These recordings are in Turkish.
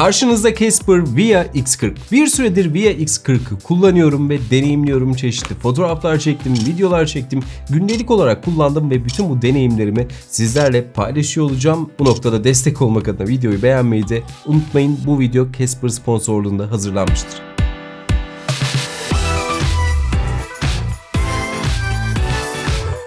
Karşınızda Casper Via X40. Bir süredir Via X40'ı kullanıyorum ve deneyimliyorum. Çeşitli fotoğraflar çektim, videolar çektim. Gündelik olarak kullandım ve bütün bu deneyimlerimi sizlerle paylaşıyor olacağım. Bu noktada destek olmak adına videoyu beğenmeyi de unutmayın. Bu video Casper sponsorluğunda hazırlanmıştır.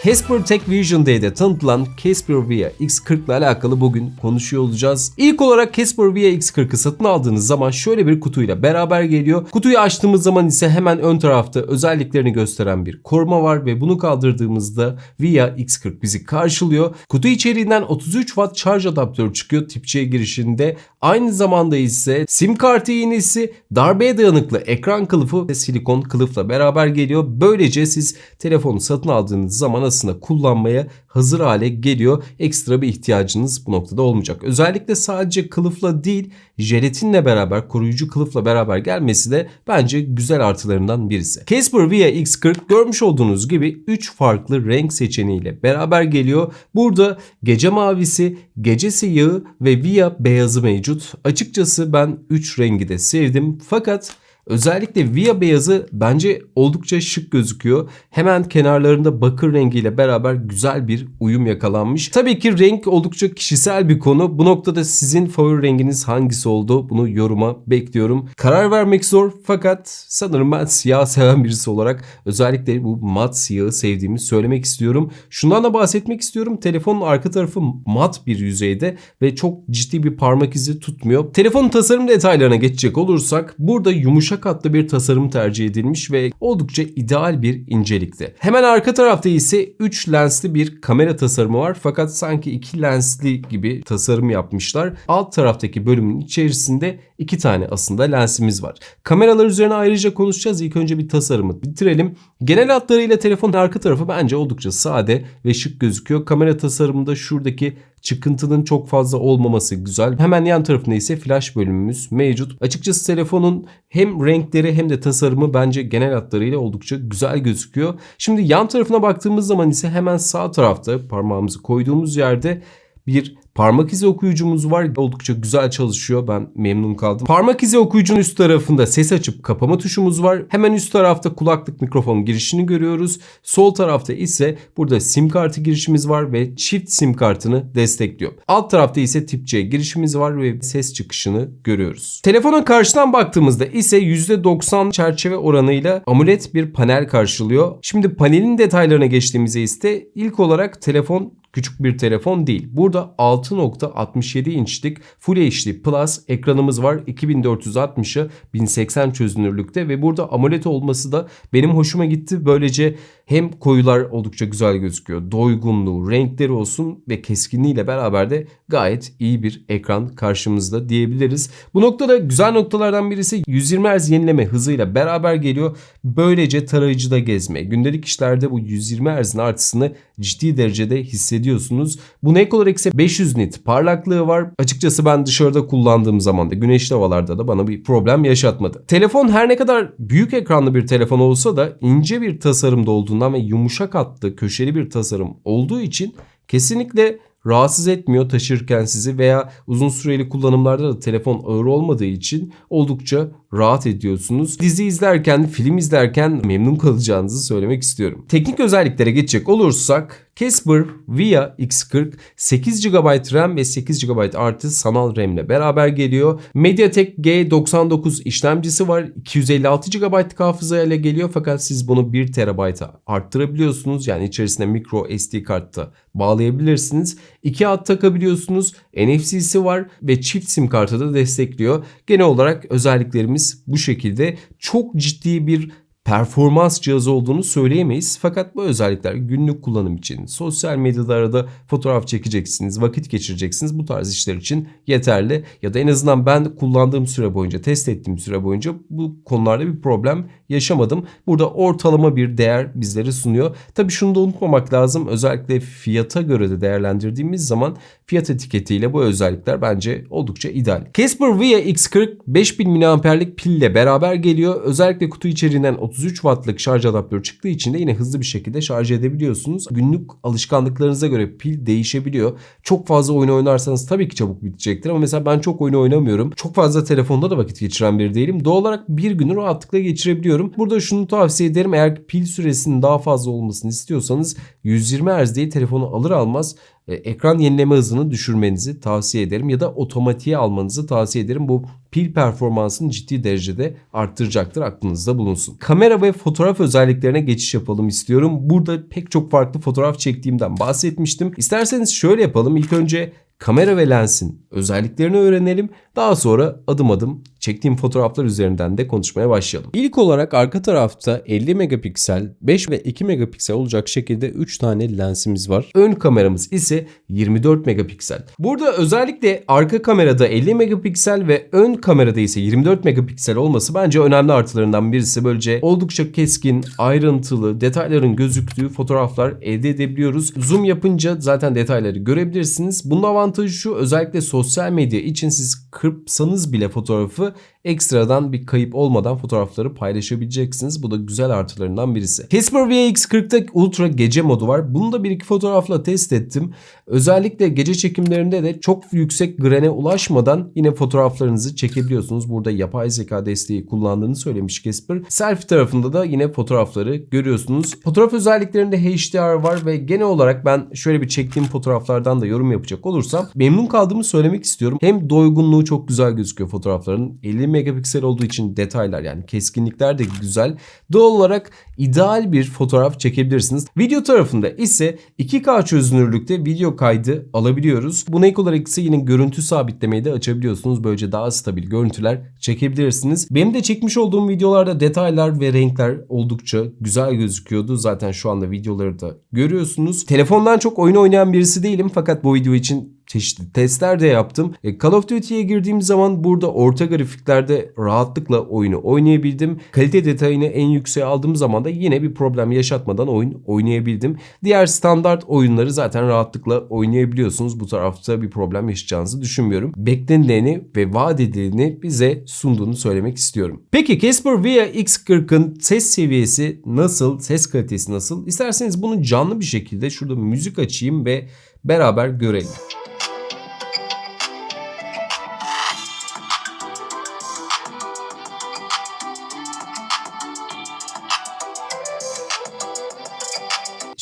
Casper Tech Vision Day'de tanıtılan Casper Via X40 ile alakalı bugün konuşuyor olacağız. İlk olarak Casper Via X40'ı satın aldığınız zaman şöyle bir kutuyla beraber geliyor. Kutuyu açtığımız zaman ise hemen ön tarafta özelliklerini gösteren bir koruma var ve bunu kaldırdığımızda Via X40 bizi karşılıyor. Kutu içeriğinden 33 Watt şarj adaptörü çıkıyor tip C girişinde. Aynı zamanda ise sim kartı iğnesi, darbeye dayanıklı ekran kılıfı ve silikon kılıfla beraber geliyor. Böylece siz telefonu satın aldığınız zaman aslında kullanmaya hazır hale geliyor. Ekstra bir ihtiyacınız bu noktada olmayacak. Özellikle sadece kılıfla değil jelatinle beraber koruyucu kılıfla beraber gelmesi de bence güzel artılarından birisi. Casper Via X40 görmüş olduğunuz gibi 3 farklı renk seçeneğiyle beraber geliyor. Burada gece mavisi, gece siyahı ve Via beyazı mevcut. Açıkçası ben 3 rengi de sevdim fakat Özellikle Via beyazı bence oldukça şık gözüküyor. Hemen kenarlarında bakır rengiyle beraber güzel bir uyum yakalanmış. Tabii ki renk oldukça kişisel bir konu. Bu noktada sizin favori renginiz hangisi oldu? Bunu yoruma bekliyorum. Karar vermek zor fakat sanırım ben siyah seven birisi olarak özellikle bu mat siyahı sevdiğimi söylemek istiyorum. Şundan da bahsetmek istiyorum. Telefonun arka tarafı mat bir yüzeyde ve çok ciddi bir parmak izi tutmuyor. Telefonun tasarım detaylarına geçecek olursak burada yumuşak yumuşak hatlı bir tasarım tercih edilmiş ve oldukça ideal bir incelikte. Hemen arka tarafta ise 3 lensli bir kamera tasarımı var fakat sanki 2 lensli gibi tasarım yapmışlar. Alt taraftaki bölümün içerisinde 2 tane aslında lensimiz var. Kameralar üzerine ayrıca konuşacağız. İlk önce bir tasarımı bitirelim. Genel hatlarıyla telefonun arka tarafı bence oldukça sade ve şık gözüküyor. Kamera tasarımında şuradaki çıkıntının çok fazla olmaması güzel. Hemen yan tarafında ise flash bölümümüz mevcut. Açıkçası telefonun hem renkleri hem de tasarımı bence genel hatlarıyla oldukça güzel gözüküyor. Şimdi yan tarafına baktığımız zaman ise hemen sağ tarafta parmağımızı koyduğumuz yerde bir Parmak izi okuyucumuz var. Oldukça güzel çalışıyor. Ben memnun kaldım. Parmak izi okuyucunun üst tarafında ses açıp kapama tuşumuz var. Hemen üst tarafta kulaklık mikrofon girişini görüyoruz. Sol tarafta ise burada sim kartı girişimiz var ve çift sim kartını destekliyor. Alt tarafta ise tip C girişimiz var ve ses çıkışını görüyoruz. Telefona karşıdan baktığımızda ise %90 çerçeve oranıyla AMOLED bir panel karşılıyor. Şimdi panelin detaylarına geçtiğimizde ise ilk olarak telefon küçük bir telefon değil. Burada 6.67 inçlik Full HD Plus ekranımız var. 2460'a 1080 çözünürlükte ve burada AMOLED olması da benim hoşuma gitti. Böylece hem koyular oldukça güzel gözüküyor. Doygunluğu, renkleri olsun ve keskinliğiyle beraber de gayet iyi bir ekran karşımızda diyebiliriz. Bu noktada güzel noktalardan birisi 120 Hz yenileme hızıyla beraber geliyor. Böylece tarayıcıda gezme, gündelik işlerde bu 120 Hz'in artısını ciddi derecede hissediyorsunuz. Bu ek olarak ise 500 nit parlaklığı var. Açıkçası ben dışarıda kullandığım zaman da güneşli havalarda da bana bir problem yaşatmadı. Telefon her ne kadar büyük ekranlı bir telefon olsa da ince bir tasarımda olduğundan ve yumuşak hatlı köşeli bir tasarım olduğu için kesinlikle rahatsız etmiyor taşırken sizi veya uzun süreli kullanımlarda da telefon ağır olmadığı için oldukça rahat ediyorsunuz. Dizi izlerken, film izlerken memnun kalacağınızı söylemek istiyorum. Teknik özelliklere geçecek olursak Casper Via X40 8 GB RAM ve 8 GB artı sanal RAM ile beraber geliyor. MediaTek G99 işlemcisi var. 256 GB hafıza ile geliyor fakat siz bunu 1 TB'a arttırabiliyorsunuz. Yani içerisine micro SD kartta bağlayabilirsiniz. 2 hat takabiliyorsunuz. NFC'si var ve çift sim kartı da destekliyor. Genel olarak özelliklerimiz bu şekilde. Çok ciddi bir performans cihazı olduğunu söyleyemeyiz. Fakat bu özellikler günlük kullanım için, sosyal medyada arada fotoğraf çekeceksiniz, vakit geçireceksiniz. Bu tarz işler için yeterli. Ya da en azından ben kullandığım süre boyunca, test ettiğim süre boyunca bu konularda bir problem yaşamadım. Burada ortalama bir değer bizlere sunuyor. Tabii şunu da unutmamak lazım. Özellikle fiyata göre de değerlendirdiğimiz zaman fiyat etiketiyle bu özellikler bence oldukça ideal. Casper Via X40 5000 mAh'lik pille beraber geliyor. Özellikle kutu içeriğinden 33 wattlık şarj adaptörü çıktığı için de yine hızlı bir şekilde şarj edebiliyorsunuz. Günlük alışkanlıklarınıza göre pil değişebiliyor. Çok fazla oyun oynarsanız tabii ki çabuk bitecektir ama mesela ben çok oyun oynamıyorum. Çok fazla telefonda da vakit geçiren biri değilim. Doğal olarak bir günü rahatlıkla geçirebiliyorum. Burada şunu tavsiye ederim. Eğer pil süresinin daha fazla olmasını istiyorsanız 120 Hz diye telefonu alır almaz ekran yenileme hızını düşürmenizi tavsiye ederim ya da otomatiğe almanızı tavsiye ederim. Bu pil performansını ciddi derecede arttıracaktır aklınızda bulunsun. Kamera ve fotoğraf özelliklerine geçiş yapalım istiyorum. Burada pek çok farklı fotoğraf çektiğimden bahsetmiştim. İsterseniz şöyle yapalım. İlk önce kamera ve lensin özelliklerini öğrenelim. Daha sonra adım adım çektiğim fotoğraflar üzerinden de konuşmaya başlayalım. İlk olarak arka tarafta 50 megapiksel, 5 ve 2 megapiksel olacak şekilde 3 tane lensimiz var. Ön kameramız ise 24 megapiksel. Burada özellikle arka kamerada 50 megapiksel ve ön kamerada ise 24 megapiksel olması bence önemli artılarından birisi. Böylece oldukça keskin, ayrıntılı, detayların gözüktüğü fotoğraflar elde edebiliyoruz. Zoom yapınca zaten detayları görebilirsiniz. Bunun avantajı şu özellikle sosyal medya için siz kırpsanız bile fotoğrafı ekstradan bir kayıp olmadan fotoğrafları paylaşabileceksiniz. Bu da güzel artılarından birisi. Casper VX40'da Ultra gece modu var. Bunu da bir iki fotoğrafla test ettim. Özellikle gece çekimlerinde de çok yüksek grene ulaşmadan yine fotoğraflarınızı çekebiliyorsunuz. Burada yapay zeka desteği kullandığını söylemiş Casper. Selfie tarafında da yine fotoğrafları görüyorsunuz. Fotoğraf özelliklerinde HDR var ve genel olarak ben şöyle bir çektiğim fotoğraflardan da yorum yapacak olursam memnun kaldığımı söylemek istiyorum. Hem doygunluğu çok güzel gözüküyor fotoğrafların. 50 megapiksel olduğu için detaylar yani keskinlikler de güzel. Doğal olarak ideal bir fotoğraf çekebilirsiniz. Video tarafında ise 2K çözünürlükte video kaydı alabiliyoruz. Buna ek olarak ise yine görüntü sabitlemeyi de açabiliyorsunuz. Böylece daha stabil görüntüler çekebilirsiniz. Benim de çekmiş olduğum videolarda detaylar ve renkler oldukça güzel gözüküyordu. Zaten şu anda videoları da görüyorsunuz. Telefondan çok oyun oynayan birisi değilim fakat bu video için çeşitli testler de yaptım. E, Call of Duty'ye girdiğim zaman burada orta grafiklerde rahatlıkla oyunu oynayabildim. Kalite detayını en yükseğe aldığım zaman da yine bir problem yaşatmadan oyun oynayabildim. Diğer standart oyunları zaten rahatlıkla oynayabiliyorsunuz. Bu tarafta bir problem yaşayacağınızı düşünmüyorum. Beklenileni ve vaat edileni bize sunduğunu söylemek istiyorum. Peki Casper Via X40'ın ses seviyesi nasıl? Ses kalitesi nasıl? İsterseniz bunu canlı bir şekilde şurada müzik açayım ve beraber görelim.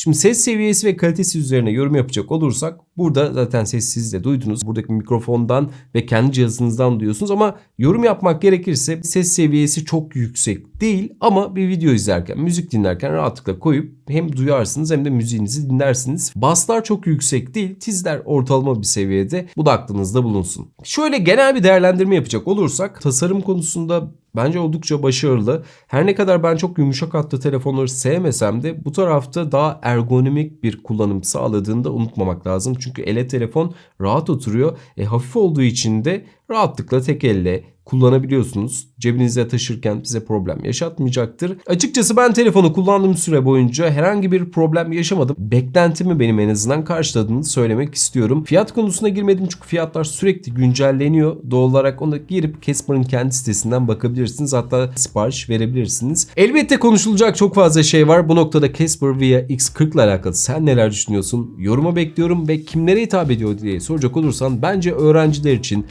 Şimdi ses seviyesi ve kalitesi üzerine yorum yapacak olursak burada zaten ses siz de duydunuz. Buradaki mikrofondan ve kendi cihazınızdan duyuyorsunuz ama yorum yapmak gerekirse ses seviyesi çok yüksek değil ama bir video izlerken, müzik dinlerken rahatlıkla koyup hem duyarsınız hem de müziğinizi dinlersiniz. Basslar çok yüksek değil, tizler ortalama bir seviyede. Bu da aklınızda bulunsun. Şöyle genel bir değerlendirme yapacak olursak tasarım konusunda Bence oldukça başarılı. Her ne kadar ben çok yumuşak hatlı telefonları sevmesem de bu tarafta daha ergonomik bir kullanım sağladığını da unutmamak lazım. Çünkü ele telefon rahat oturuyor. E, hafif olduğu için de rahatlıkla tek elle kullanabiliyorsunuz. Cebinizde taşırken size problem yaşatmayacaktır. Açıkçası ben telefonu kullandığım süre boyunca herhangi bir problem yaşamadım. Beklentimi benim en azından karşıladığını söylemek istiyorum. Fiyat konusuna girmedim çünkü fiyatlar sürekli güncelleniyor. Doğal olarak ona girip Casper'ın kendi sitesinden bakabilirsiniz. Hatta sipariş verebilirsiniz. Elbette konuşulacak çok fazla şey var. Bu noktada Casper Via X40 ile alakalı sen neler düşünüyorsun? Yoruma bekliyorum ve kimlere hitap ediyor diye soracak olursan bence öğrenciler için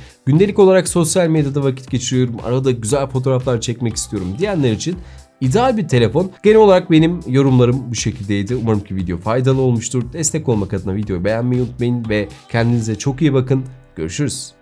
gündelik olarak sosyal medyada vakit geçiriyorum. Arada güzel fotoğraflar çekmek istiyorum diyenler için ideal bir telefon. Genel olarak benim yorumlarım bu şekildeydi. Umarım ki video faydalı olmuştur. Destek olmak adına videoyu beğenmeyi unutmayın ve kendinize çok iyi bakın. Görüşürüz.